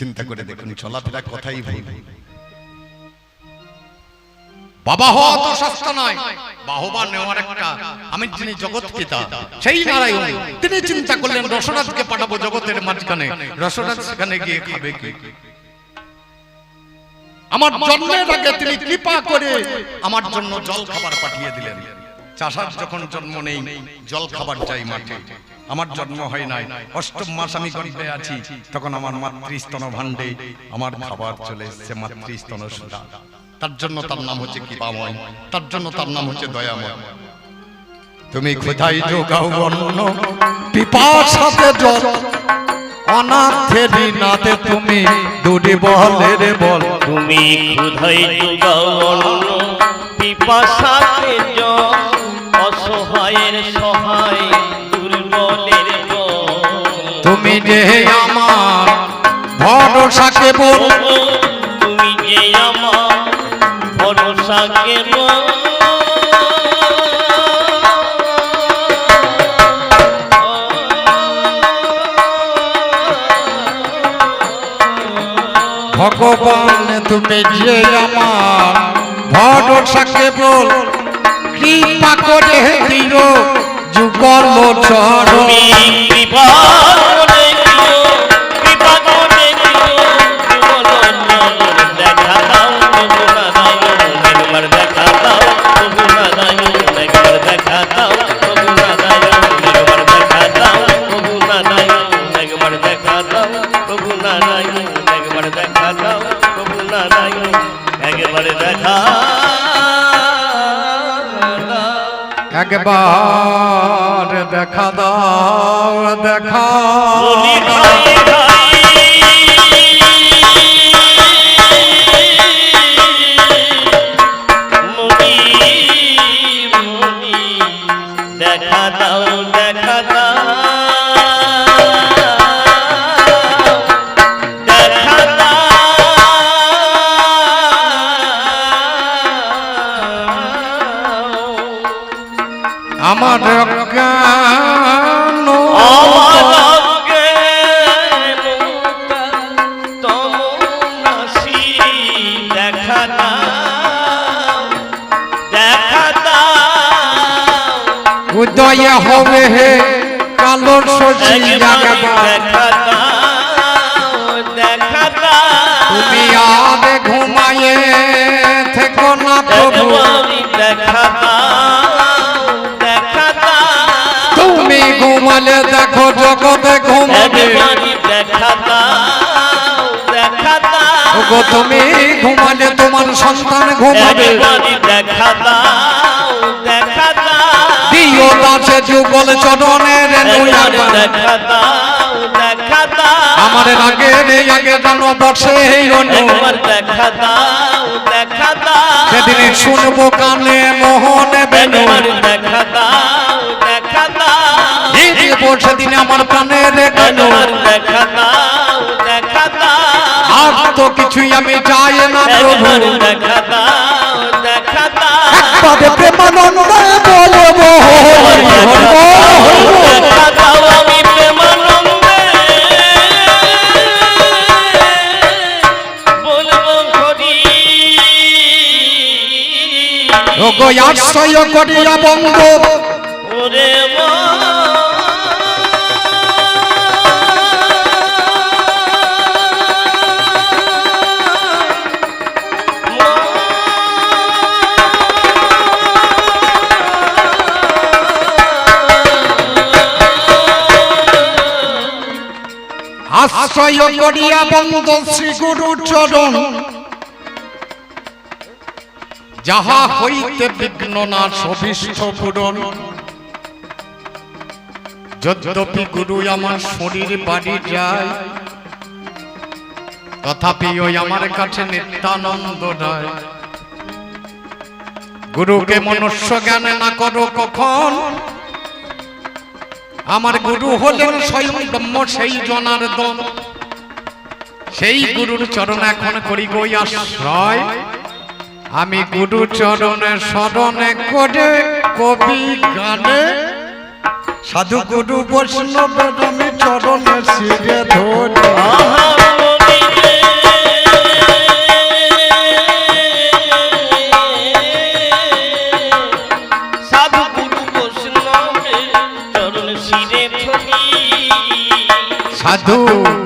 চিন্তা করে দেখুন চলাফেরা কথাই ভুল। বাবা হওয়া তো সস্তা নয় বাহবা নেওয়ার একটা আমি যিনি জগৎ পিতা সেই নারায়ণ। তিনি চিন্তা করলেন রসরাজকে পাঠাবো জগতের মাঝখানে। রসরাজ সেখানে গিয়ে খাবে কি? আমার জন্মের আগে তিনি কৃপা করে আমার জন্য জল খাবার পাঠিয়ে দিলেন। চাষার যখন জন্ম নেই জল খাবার চাই মাঠে। আমার জন্ম হয় নাই। অষ্টম মাস আমি গর্ভে আছি। তখন আমার মাতৃস্তন ভাণ্ডে আমার খাবার চলে এসছে মাতৃস্তন সুধা। তার জন্য তার নাম হচ্ছে কৃপাময়। তার জন্য তার নাম হচ্ছে দয়াময়। তুমি কোথায় যোগাও অন্য পিপাসাতে জল। অনাথের নাতে তুমি দুটি বলের বল। তুমি ক্ষুধাই যোগাও অন্ন? পিপাসাতে জল। অসহায়ের সহায়। যে আমার? ভরসাকে বল। তুমি যে আমার ভরসা কেবল ভগবান, তুমি যে আমার ভরসাকে বল। কৃপা করে দিও যুগল চরণ। কৃপা একবার দেখা দাও দেখা মুনি মুনি মুনি দেখা দাও দেখা দাও, দেখা দাও। উদয় হবে হে কালোর সজি দেখা দাও, দেখা দাও। তুমি আর ঘুমায়ে থেকো না প্রভু দেখা দাও, দেখা দাও। তুমি ঘুমালে দেখো জগতে ঘুমাবে দেখা দাও, দেখা দাও। ওগো তুমি ঘুমালে তোমার সন্তান ঘুমাবে। দেখা দাও দেখা দাও। দিও দাসে যুগল চরণের দেখা দাও দেখা দাও। আমার আগে রে আগে জানো বসে অনু দেখা দাও দেখা দাও। সেদিন শুনব কানে মোহন বেনু। দেখা দাও দেখা দাও। সেদিন আমার রে দেখা দেখা দাও। আর তো কিছুই আমি চাই না প্রভু। দেখা দাও দেখা দাও একবারে প্রেমানন্দে বলব হরি হরি বল। দেখা দাও আমি প্রেমানন্দে। বলব হরি ওগো আশ্রয় করিয়া বঙ্গ ওরে মা। আশ্রয় করিয়া বঙ্গ শ্রী গুরু চরণ। যাহা হইতে বিঘ্ন না পূরণ। যদ্যপি গুরু আমার শরীর বাড়ি যায়, তথাপি ওই আমার কাছে নিত্যানন্দ নয়। গুরুকে মনুষ্য জ্ঞানে না করো কখন? আমার গুরু হলেন স্বয়ং ব্রহ্ম, সেই জনার দম সেই গুরুর চরণ এখন করি গই আশ্রয়। আমি গুরু চরণে স্মরণে করে কবি গানে। সাধু গুরু বৈষ্ণব আমি চরণে শিরে ধরি। সাধু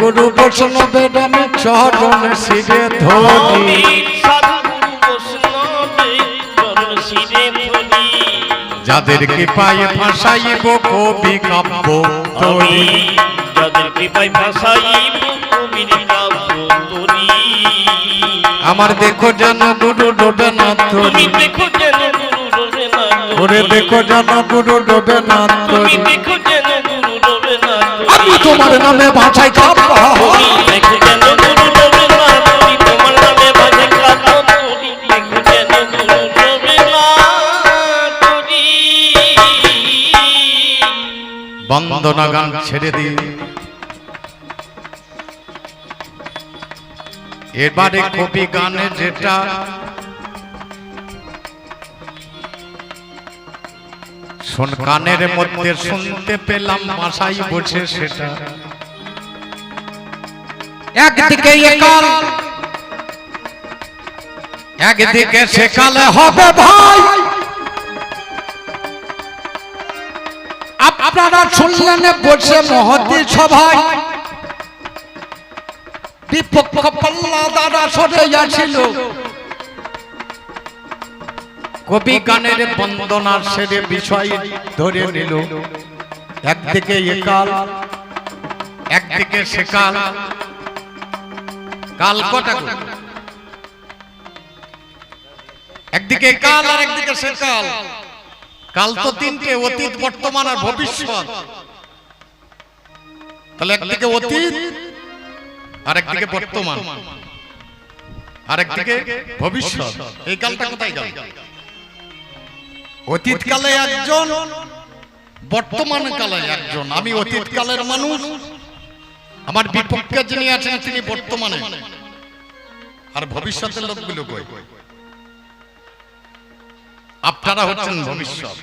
গুরু বৈষ্ণবের আমি চরণ শিরে ধরি আমি সাধু গুরু বৈষ্ণবের চরণ শিরে ধরি যাদের কৃপায় ভাষাইব কবি কাব্য তরি। যাদের কৃপায় ভাষাইব কবির কাব্য তরি আমার দেখো যেন গুরু ডোবে না তুমি দেখো যেন গুরু রবীন্দ্রনাথ ওরে দেখো যেন গুরু ডোবে না তুমি দেখো যেন তোমার নামে তুমি বন্দনা গান ছেড়ে দিই এবারে কবি গানে যেটা শোন কানের মধ্যে শুনতে পেলাম মাসাই বসে সেটা। একদিকে একাল একদিকে সেকালে হবে ভাই। আপনারা শুনলেন বসে মহতি সভায়। বিপক্ষ পাল্লা দ্বারা সরে যাচ্ছিল কবি গানের বন্দনার সেরে বিষয় ধরে নিল। একদিকে একাল একদিকে সেকাল কাল। কটা একদিকে কাল আর একদিকে সেকাল কাল। তো তিনটে অতীত বর্তমান আর ভবিষ্যৎ। তাহলে একদিকে অতীত আর একদিকে বর্তমান। আর একদিকে ভবিষ্যৎ। এই কালটা কোথায় গেল? অতীত কালে একজন বর্তমান কালে একজন। আমি অতীত কালের মানুষ। আমার বিপক্ষে যিনি আছেন, তিনি বর্তমানে। আর ভবিষ্যতের লোকগুলো কই? আপনারা হচ্ছেন ভবিষ্যৎ।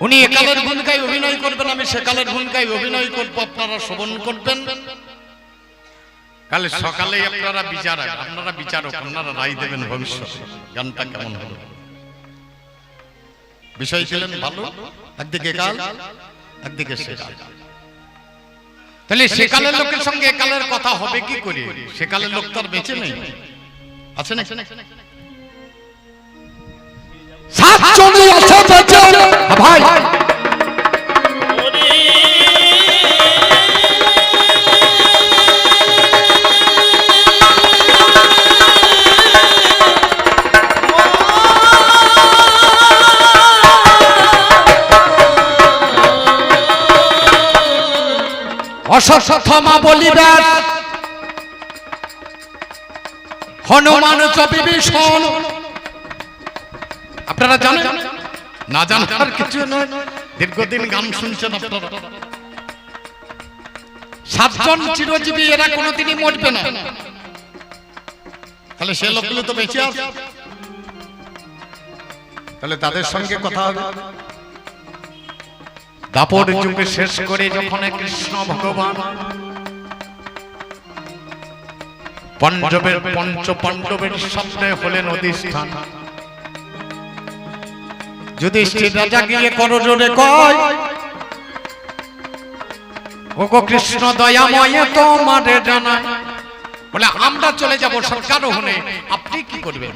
উনি একালের ভূমিকায় অভিনয় করবেন, আমি সেকালের ভূমিকায় অভিনয় করব, আপনারা শ্রবণ করবেন। কালে সকালে আপনারা বিচারক আপনারা বিচারক আপনারা রায় দেবেন ভবিষ্যৎ গানটা কেমন হলো বিষয় ছিলেন ভালো একদিকে কাল একদিকে সেকাল তাহলে সেকালের লোকের সঙ্গে একালের কথা হবে কি করে? সেকালের লোক তার বেঁচে নেই। আছে না সাতজনই আছে বেঁচে ভাই। অশ্বত্থমা বলিবেন হনুমান চবি ভীষণ। আপনারা জানেন? না জানার কিছু নয়। দীর্ঘদিন গান শুনছেন আপনারা। সাতজন চিরজীবী, এরা কোনোদিনই মরবে না। তাহলে সে লোকগুলো তো বেঁচে আছে। তাহলে তাদের সঙ্গে কথা হবে। দাপর যুগে শেষ করে যখন কৃষ্ণ ভগবান। পঞ্চবের পঞ্চ পাণ্ডবের সামনে হলেন অধিষ্ঠান। যুধিষ্ঠির রাজা গিয়ে করজোরে কয় ওগো কৃষ্ণ দয়াময় তোমারে জানায় বলে আমরা চলে যাব সরকার হলে। আপনি কি করবেন?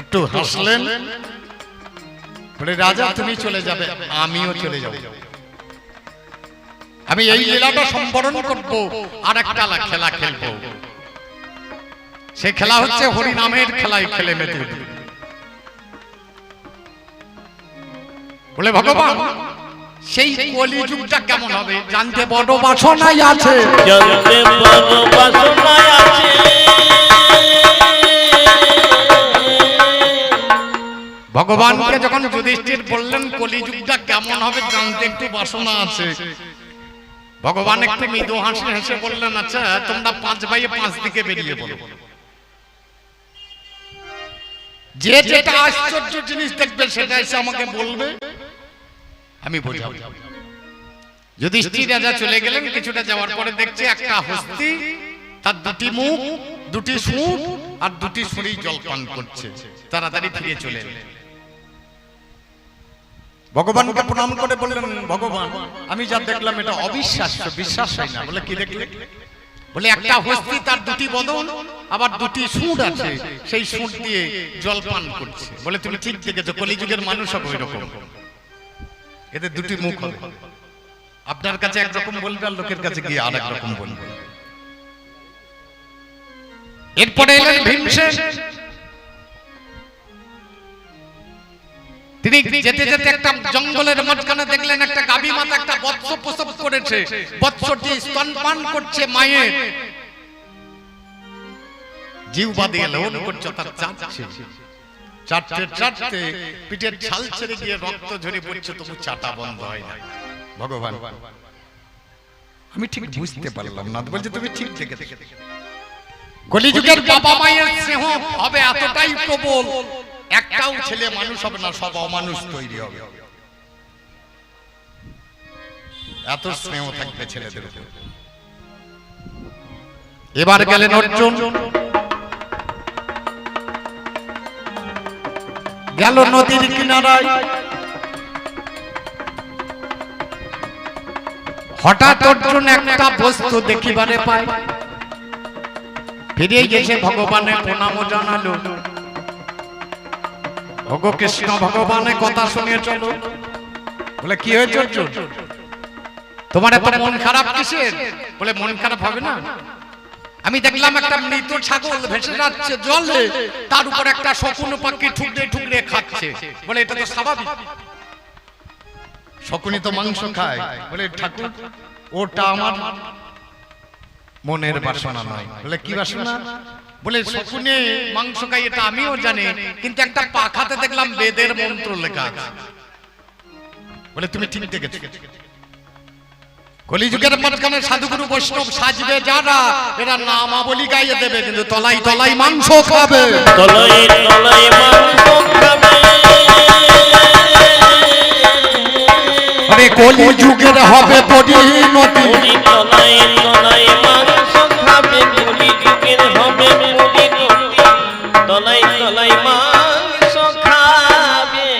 একটু হাসলেন? বলে, রাজা, তুমি চলে যাবে, আমিও চলে যাব। আমি এই লীলাটা সম্বরণ করব আর একটা খেলা খেলব। সে খেলা হচ্ছে হরি নামের খেলায় খেলে মেতে বলে, ভগবান, সেই কলিযুগটা কেমন হবে? জানতে বড় বাসনাই আছে। জানতে বড় বাসনায় আছে। ভগবানকে যখন যুধিষ্ঠির বললেন কলিযুগটা কেমন হবে জানতে একটু বাসনা আছে। ভগবান একটু মৃদু হাসি হেসে বললেন আচ্ছা তোমরা পাঁচ ভাইয়ে পাঁচ দিকে বেরিয়ে বলো। যে যেটা আশ্চর্য জিনিস দেখবে সেটা এসে আমাকে বলবে। আমি বোঝাবো। যুধিষ্ঠির রাজা চলে গেলেন কিছুটা যাওয়ার পরে দেখছে একটা হস্তি তার দুটি মুখ দুটি সুর আর দুটি শরীর জল পান করছে। তাড়াতাড়ি ফিরে চলে এলেন। ভগবানকে প্রণাম করে বললেন, ভগবান, আমি যা দেখলাম এটা অবিশ্বাস্য, বিশ্বাস হয় না। বলে কি দেখলে? বলে একটা হস্তি তার দুটি বদন, আবার দুটি সুর আছে, সেই সুর দিয়ে জল পান করছে। বলে, তুমি ঠিক দেখেছ, কলিযুগের মানুষ হবে ওই এদের দুটি মুখ হবে। আপনার কাছে একরকম বলবে আর লোকের কাছে গিয়ে আর রকম বলবে। এরপরে এলেন ভীমসেন। তিনি যেতে যেতে একটা জঙ্গলের মাঝখানে দেখলেন একটা গাভী মাতা একটা বৎস প্রসব করেছে। বৎসটি স্তনপান করছে মায়ের। জিহ্বা দিয়ে লোন করছে তার চাটছে চাটতে চাটতে পিঠের ছাল ছেড়ে গিয়ে রক্ত ঝরে পড়ছে তবু চাটা বন্ধ হয় না। ভগবান। আমি ঠিক বুঝতে পারলাম না। বলছে তুমি ঠিক থেকে কলিযুগের বাবা মায়ের স্নেহ হবে এতটাই প্রবল। একটাও ছেলে মানুষ হবে না সব অমানুষ তৈরি হবে। এত স্নেহ থাকবে ছেলেদের উপর। এবার গেলেন অর্জুন। গেল নদীর কিনারায়। হঠাৎ অর্জুন একটা বস্তু দেখিবারে পায়। ফিরে গেছে ভগবানের প্রণাম জানালো। কৃষ্ণ ভগবানের কথা শুনে চলো। বলে, কি হয়েছে অর্জুন? তোমার এত মন খারাপ কিসের? বলে, মন খারাপ হবে না। আমি দেখলাম একটা মৃত ছাগল ভেসে যাচ্ছে জলে, তার উপর একটা শকুন পাখি ঠুকরে ঠুকরে খাচ্ছে। বলে, এটা তো স্বাভাবিক। শকুনি তো মাংস খায়। বলে, ঠাকুর, ওটা আমার মনের বাসনা নয়। বলে কি বাসনা? বলে শকুনে মাংস খাই এটা আমিও জানি কিন্তু একটা পাখাতে দেখলাম বেদের মন্ত্র লেখা আছে। বলে তুমি ঠিক দেখেছ। কলিযুগের মাঝখানে সাধুগুরু বৈষ্ণব সাজবে যারা এরা নামাবলি গাইয়ে দেবে কিন্তু তলাই তলাই মাংস খাবে। তলায় তলায় মাংস খাবে। আরে কলিযুগের হবে পরিণতি মুড়ি তলায় তলায় মাংস তলায় তলায় মাংস খাবে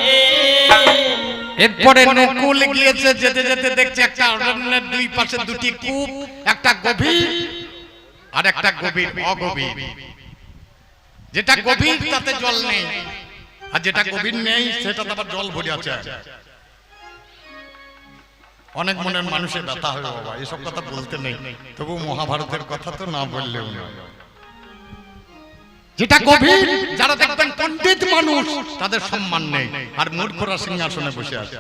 এরপরে নকুল গিয়েছে যেতে যেতে দেখছে একটা অরণ্যের দুই পাশে দুটি কূপ একটা গভীর আর একটা গভীর অগভীর। যেটা গভীর তাতে জল নেই। আর যেটা গভীর নেই সেটাতে আবার জল ভরে আছে। অনেক মনের মানুষের ব্যথা হয় বাবা এসব কথা বলতে নেই। তবু মহাভারতের কথা তো না বললেও না যেটা গভীর যারা দেখবেন পণ্ডিত মানুষ তাদের সম্মান নেই। আর মূর্খরা সিংহাসনে বসে আছে।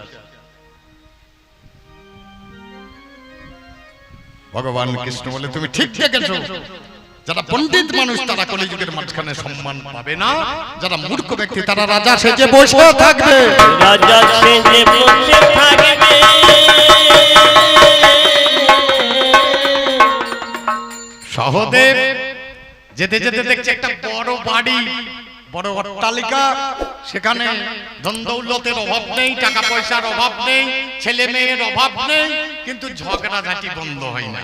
ভগবান কৃষ্ণ বলে তুমি ঠিক দেখেছ। যারা পণ্ডিত মানুষ তারা কলিযুগের মাঝখানে সম্মান পাবে না। যারা মূর্খ ব্যক্তি তারা রাজা সেজে বসে থাকবে। রাজা সেজে বসে থাকবে। সহদেব যেতে যেতে দেখছে একটা বড় বাড়ি বড় অট্টালিকা সেখানে ধনদৌলতের অভাব নেই টাকা পয়সার অভাব নেই ছেলে মেয়ের অভাব নেই কিন্তু ঝগড়াঝাটি বন্ধ হয় না।